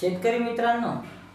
शेतकरी मित्रांनो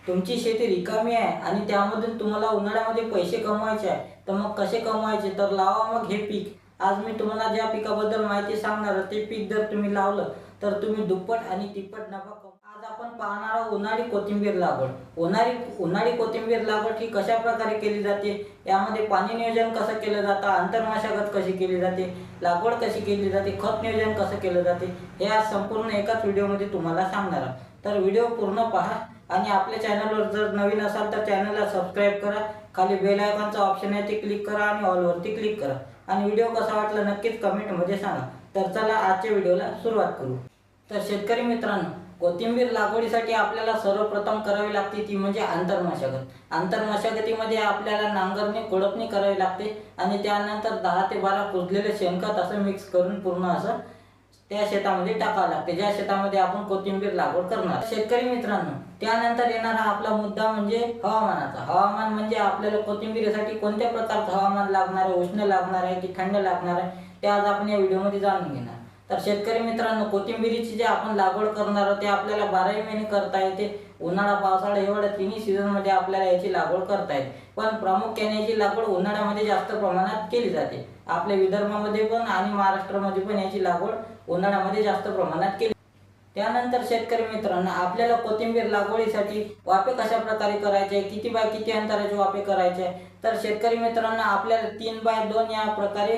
तुमची शेती रिकामी आहे आणि त्यामधून तुम्हाला उन्हाळ्यामध्ये पैसे कमवायचे आहे तर मग कसे कमवायचे? तर लावा मग हे पीक. आज मी तुम्हाला ज्या पिकाबद्दल माहिती सांगणार ते पीक जर तुम्ही लावलं तर तुम्ही दुप्पट आणि तिप्पट नफा कम आज आपण पाहणार आहोत उन्हाळी कोथिंबीर लागवड. उन्हाळी उन्हाळी कोथिंबीर लागवड ही कशा प्रकारे केली जाते? यामध्ये पाणी नियोजन कसं केलं जातं? आंतरमशागत कशी केली जाते? लागवड कशी केली जाते? खत नियोजन कसं केलं जाते? हे आज संपूर्ण एकाच व्हिडिओमध्ये तुम्हाला सांगणार आहोत. तर व्हिडिओ पूर्ण पहा. आणि आपल्या चॅनलवर जर नवीन असाल तर चॅनलला सबस्क्राईब करा. खाली बेल आयकॉनचा ऑप्शन आहे ते क्लिक करा आणि ऑलवरती क्लिक करा. आणि व्हिडिओ कसा वाटला नक्कीच कमेंटमध्ये सांगा. तर चला आजच्या व्हिडिओला सुरुवात करू. तर शेतकरी मित्रांनो कोथिंबीर लागवडीसाठी आपल्याला सर्वप्रथम करावी लागते ती म्हणजे आंतरमशागत. आंतरमशागतीमध्ये आपल्याला नांगरणी कोळपणी करावी लागते. आणि त्यानंतर दहा ते बारा कुजलेले शेणखत असं मिक्स करून पूर्ण असं त्या शेतामध्ये टाकावं लागते. ज्या शेतामध्ये आपण कोथिंबीर लागवड करणार. शेतकरी मित्रांनो त्यानंतर येणारा आपला मुद्दा म्हणजे हवामानाचा. हवामान म्हणजे आपल्याला कोथिंबीरीसाठी कोणत्या प्रकारचं हवामान लागणार आहे उष्ण लागणार आहे की थंड लागणार आहे ते आज आपण या व्हिडिओमध्ये जाणून घेणार. तर शेतकरी मित्रांनो कोथिंबीरीची जे आपण लागवड करणार आहोत ते आपल्याला बाराही महिने करता येते. उन्हाळा पावसाळा एवढ्या तिन्ही सीझनमध्ये आपल्याला याची लागवड करता येते. पण प्रामुख्याने याची लागवड उन्हाळ्यामध्ये जास्त प्रमाणात केली जाते. आपल्या विदर्भामध्ये पण आणि महाराष्ट्रामध्ये पण याची लागवड उन्हाळ्यामध्ये जास्त प्रमाणात केली. त्यानंतर शेतकरी मित्रांनो आपल्याला कोथिंबीर लागवडीसाठी वाफे कशा प्रकारे करायचे किती बाय किती अंतराचे वाफे करायचे? तर शेतकरी मित्रांनो आपल्याला तीन बाय दोन या प्रकारे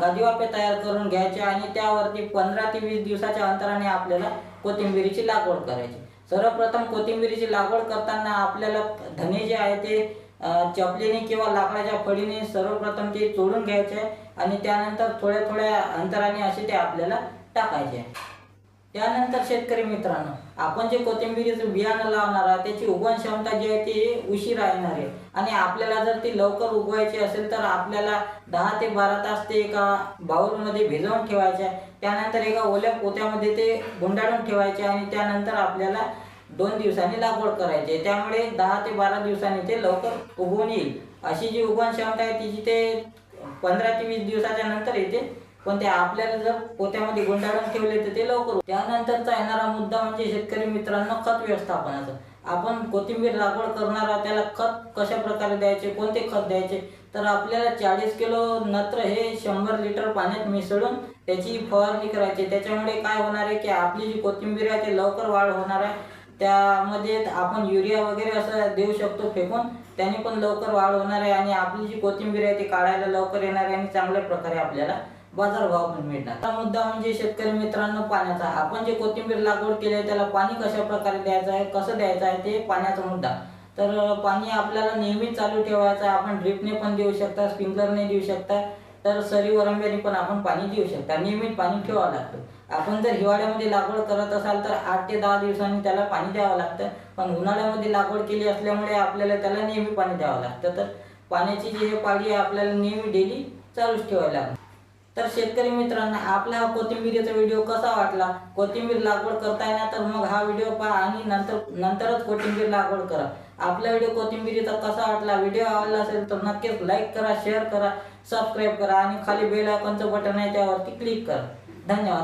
गादी वाफे तयार करून घ्यायचे आणि त्यावरती पंधरा ते वीस दिवसाच्या अंतराने आपल्याला कोथिंबीरीची लागवड करायची. सर्वप्रथम कोथिंबीरीची लागवड करताना आपल्याला धने जे आहे ते चपलीने किंवा लाकडाच्या फळीने सर्वप्रथम ते चोडून घ्यायचे आहे आणि त्यानंतर थोड्या थोड्या अंतराने असे ते आपल्याला टाकायचे. आहे त्यानंतर शेतकरी मित्रांनो आपण जे कोथिंबीरीचं बियाणं लावणार आहोत त्याची उगवण क्षमता जी आहे ती उशीरा येणार आहे. आणि आपल्याला जर ती लवकर उगवायची असेल तर आपल्याला दहा ते बारा तास ते एका बाऊलमध्ये भिजवून ठेवायचे. आहे त्यानंतर एका ओल्या पोत्यामध्ये ते गुंडाळून ठेवायचे आणि त्यानंतर आपल्याला दोन दिवसांनी लागवड करायची. आहे त्यामुळे दहा ते बारा दिवसांनी ते लवकर उगवून येईल. अशी जी उगवण क्षमता आहे तिची ते पंधरा ते वीस दिवसाच्या नंतर येते. पण ते आपल्याला जर पोत्यामध्ये गुंडाळून ठेवले तर ते लवकर त्यानंतरचा येणारा मुद्दा म्हणजे शेतकरी मित्रांनो खत व्यवस्थापनाचा. आपण कोथिंबीर लागवड करणारा त्याला खत कशा प्रकारे द्यायचे कोणते खत द्यायचे? तर आपल्याला चाळीस किलो नत्र हे शंभर लिटर पाण्यात मिसळून त्याची फवारणी करायची. त्याच्यामुळे काय होणार आहे की आपली जी कोथिंबीर आहे ते लवकर वाढ होणार आहे. त्यामध्ये आपण युरिया वगैरे असं देऊ शकतो फेकून. त्याने पण लवकर वाढ होणार आहे आणि आपली जी कोथिंबीर आहे ती काढायला लवकर येणार आहे आणि चांगल्या प्रकारे आपल्याला बाजारभाव पण मिळणार. हा मुद्दा म्हणजे शेतकरी मित्रांनो पाण्याचा. आपण जे कोथिंबीर लागवड केली आहे त्याला पाणी कशा प्रकारे द्यायचं आहे कसं द्यायचं आहे ते पाण्याचा मुद्दा. तर पाणी आपल्याला नेहमी चालू ठेवायचं आहे. आपण ड्रिपने पण देऊ शकता स्प्रिंकलरने देऊ शकता. तर सरी वरंब्याने पण आपण पाणी देऊ शकता. नियमित पाणी ठेवावं लागतं. आपण जर हिवाळ्यामध्ये लागवड करत असाल तर आठ ते दहा दिवसांनी त्याला पाणी द्यावं लागतं. पण उन्हाळ्यामध्ये लागवड केली असल्यामुळे आपल्याला त्याला नेहमी पाणी द्यावं लागतं. तर पाण्याची जी हे पाळी आहे आपल्याला नेहमी डेली चालूच ठेवायला लागते तर शेतकरी मित्रांनो आपला हा कोथिंबीरीचा व्हिडिओ कसा वाटला? कोथिंबीर लागवड करताय ना तर मग हा व्हिडिओ पहा आणि नंतर नंतरच कोथिंबीर लागवड करा. आपला व्हिडिओ कोथिंबीरीचा कसा वाटला व्हिडिओ आवडला असेल तर नक्कीच लाईक करा शेअर करा सबस्क्राईब करा आणि खाली बेल आयकॉनचं बटन आहे त्यावरती क्लिक करा. धन्यवाद.